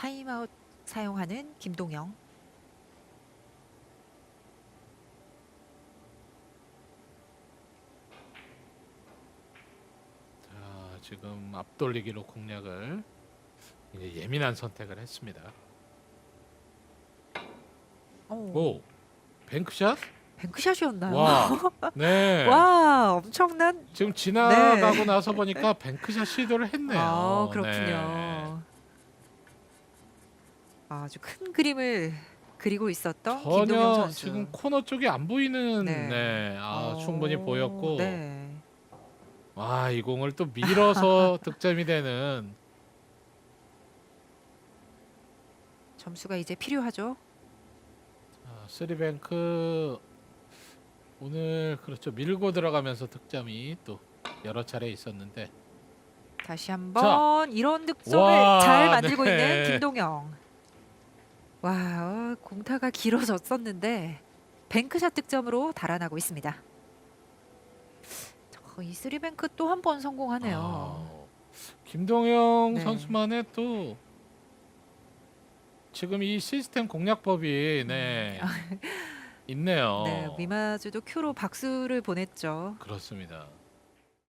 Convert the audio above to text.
타임아웃 사용하는 김동영. 자, 지금 앞돌리기로 공략을 이제 예민한 선택을 했습니다. 오, 오, 뱅크샷? 뱅크샷이었나요? 와, 네. 와, 엄청난. 지금 지나가고 네. 나서 보니까 뱅크샷 시도를 했네요. 아, 그렇군요. 네. 아주 큰 그림을 그리고 있었던 전혀 선수. 지금 코너 쪽이 안 보이는 네. 네, 아, 어, 충분히 보였고 네. 와, 이 공을 또 밀어서 득점이 되는 점수가 이제 필요하죠. 아, 쓰리뱅크 오늘 그렇죠 밀고 들어가면서 득점이 또 여러 차례 있었는데 다시 한번 이런 득점을 와, 잘 만들고 네. 있는 김동영. 와, 어, 공타가 길어졌었는데 뱅크샷 득점으로 달아나고 있습니다. 저, 이 쓰리뱅크 또 한 번 성공하네요. 아, 김동영 네. 선수만의 또 지금 이 시스템 공략법이 네 있네요. 음. 네, 미마주도 큐로 박수를 보냈죠. 그렇습니다.